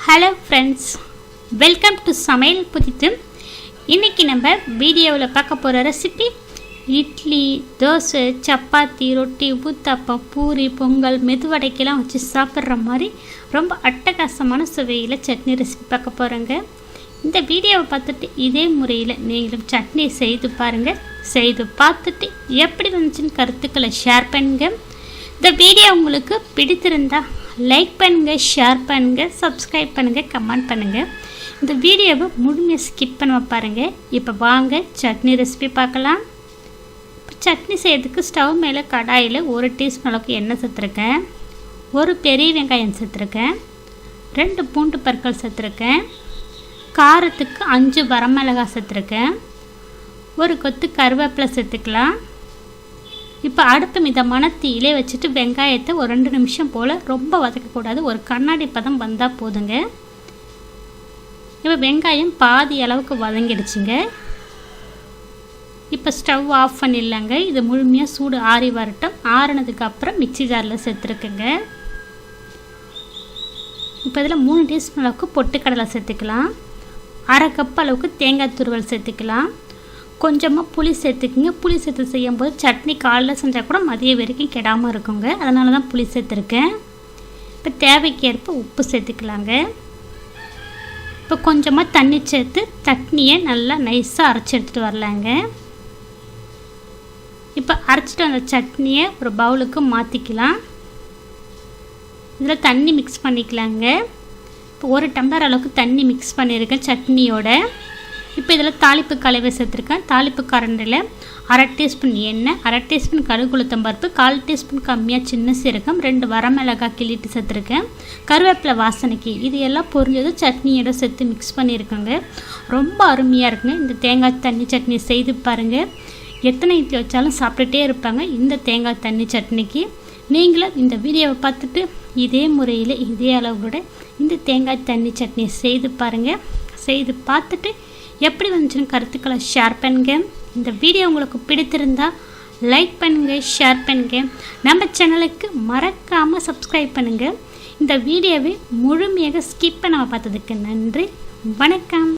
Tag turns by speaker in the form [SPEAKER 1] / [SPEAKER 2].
[SPEAKER 1] Hello friends welcome to சமையல் புதித்து இன்றைக்கி நம்ம வீடியோவில் பார்க்க போகிற ரெசிபி இட்லி தோசை சப்பாத்தி ரொட்டி ஊத்தாப்பம் பூரி பொங்கல் மெதுவடைக்கெல்லாம் வச்சு சாப்பிட்ற மாதிரி ரொம்ப அட்டகாசமான சுவையில் சட்னி ரெசிபி பார்க்க போகிறோங்க இந்த வீடியோவை பார்த்துட்டு இதே முறையில் நீங்களும் சட்னி செய்து பாருங்கள் செய்து பார்த்துட்டு எப்படி வந்துச்சுன்னு கருத்துக்களை ஷேர் பண்ணுங்க. இந்த வீடியோ உங்களுக்கு பிடித்திருந்தா லைக் பண்ணுங்கள் ஷேர் பண்ணுங்கள் சப்ஸ்கிரைப் பண்ணுங்கள் கமெண்ட் பண்ணுங்கள் இந்த வீடியோவை முழுமையாக ஸ்கிப் பண்ண பாருங்கள் இப்போ வாங்க சட்னி ரெசிபி பார்க்கலாம். இப்போ சட்னி செய்யறதுக்கு ஸ்டவ் மேலே கடாயில் ஒரு டீஸ்பூன் அளவுக்கு எண்ணெய் சேர்த்துருக்கேன். ஒரு பெரிய வெங்காயம் சேர்த்துருக்கேன். ரெண்டு பூண்டு பற்கள் சேர்த்துருக்கேன். காரத்துக்கு அஞ்சு வரமிளகாய் சேர்த்துருக்கேன். ஒரு கொத்து கருவேப்பிலை சேர்த்துக்கலாம். இப்போ அடுப்பு மிதமான தீயிலே வச்சுட்டு வெங்காயத்தை ஒரு ரெண்டு நிமிஷம் போல் ரொம்ப வதக்கக்கூடாது. ஒரு கண்ணாடி பதம் வந்தால் போதுங்க. இப்போ வெங்காயம் பாதி அளவுக்கு வதங்கிடுச்சுங்க. இப்போ ஸ்டவ் ஆஃப் பண்ணிடலாங்க. இது முழுமையாக சூடு ஆறி வரட்டும். ஆறுனதுக்கு அப்புறம் மிக்சி ஜாரில் சேர்த்துருக்குங்க. இப்போ இதில் மூணு டீஸ்பூன் அளவுக்கு பொட்டுக்கடலை சேர்த்துக்கலாம். அரை கப் அளவுக்கு தேங்காய் துருவல் சேர்த்துக்கலாம். கொஞ்சமாக புளி சேர்த்துக்குங்க. புளி சேர்த்து செய்யும்போது சட்னி காலைல செஞ்சால் கூட மதியம் வரைக்கும் கெடாமல் இருக்குங்க. அதனால தான் புளி சேர்த்துருக்கேன். இப்போ தேவைக்கேற்ப உப்பு சேர்த்துக்கலாங்க. இப்போ கொஞ்சமாக தண்ணி சேர்த்து சட்னியை நல்லா நைஸாக அரைச்சி எடுத்துகிட்டு வரலாங்க. இப்போ அரைச்சிட்டு வந்த சட்னியை ஒரு பவுலுக்கு மாற்றிக்கலாம் இதில் தண்ணி மிக்ஸ் பண்ணிக்கலாங்க. இப்போ ஒரு டம்ளர் அளவுக்கு தண்ணி மிக்ஸ் பண்ணியிருக்கேன் சட்னியோட. இப்போ இதில் தாளிப்பு கலவை சேர்த்துருக்கேன். தாளிப்பு கரண்டில் அரை டீஸ்பூன் எண்ணெய் அரை டீஸ்பூன் கருகுளுத்தம் பருப்பு கால் டீஸ்பூன் கம்மியாக சின்ன சீரகம் ரெண்டு வரமிளகாய் கிள்ளிட்டு சேர்த்துருக்கேன். கருவேப்பிலை வாசனைக்கு இது எல்லாம் பொரிஞ்சதும் சட்னியோட சேர்த்து மிக்ஸ் பண்ணியிருக்கேங்க. ரொம்ப அருமையாக இருக்குங்க. இந்த தேங்காய் தண்ணி சட்னி செய்து பாருங்கள் எத்தனை இட்லி வச்சாலும் சாப்பிட்டுட்டே இருப்பாங்க. இந்த தேங்காய் தண்ணி சட்னிக்கு நீங்களும் இந்த வீடியோவை பார்த்துட்டு இதே முறையில் இதே அளவோட இந்த தேங்காய் தண்ணி சட்னி செய்து பாருங்கள் செய்து பார்த்துட்டு எப்படி வந்துச்சுன்னு கருத்துக்களை ஷேர் பண்ணுங்க. இந்த வீடியோ உங்களுக்கு பிடித்திருந்தால் லைக் பண்ணுங்கள் ஷேர் பண்ணுங்கள் நம்ம சேனலுக்கு மறக்காமல் சப்ஸ்கிரைப் பண்ணுங்கள் இந்த வீடியோவை முழுமையாக ஸ்கிப் பண்ணாமல் பார்த்ததுக்கு நன்றி. வணக்கம்.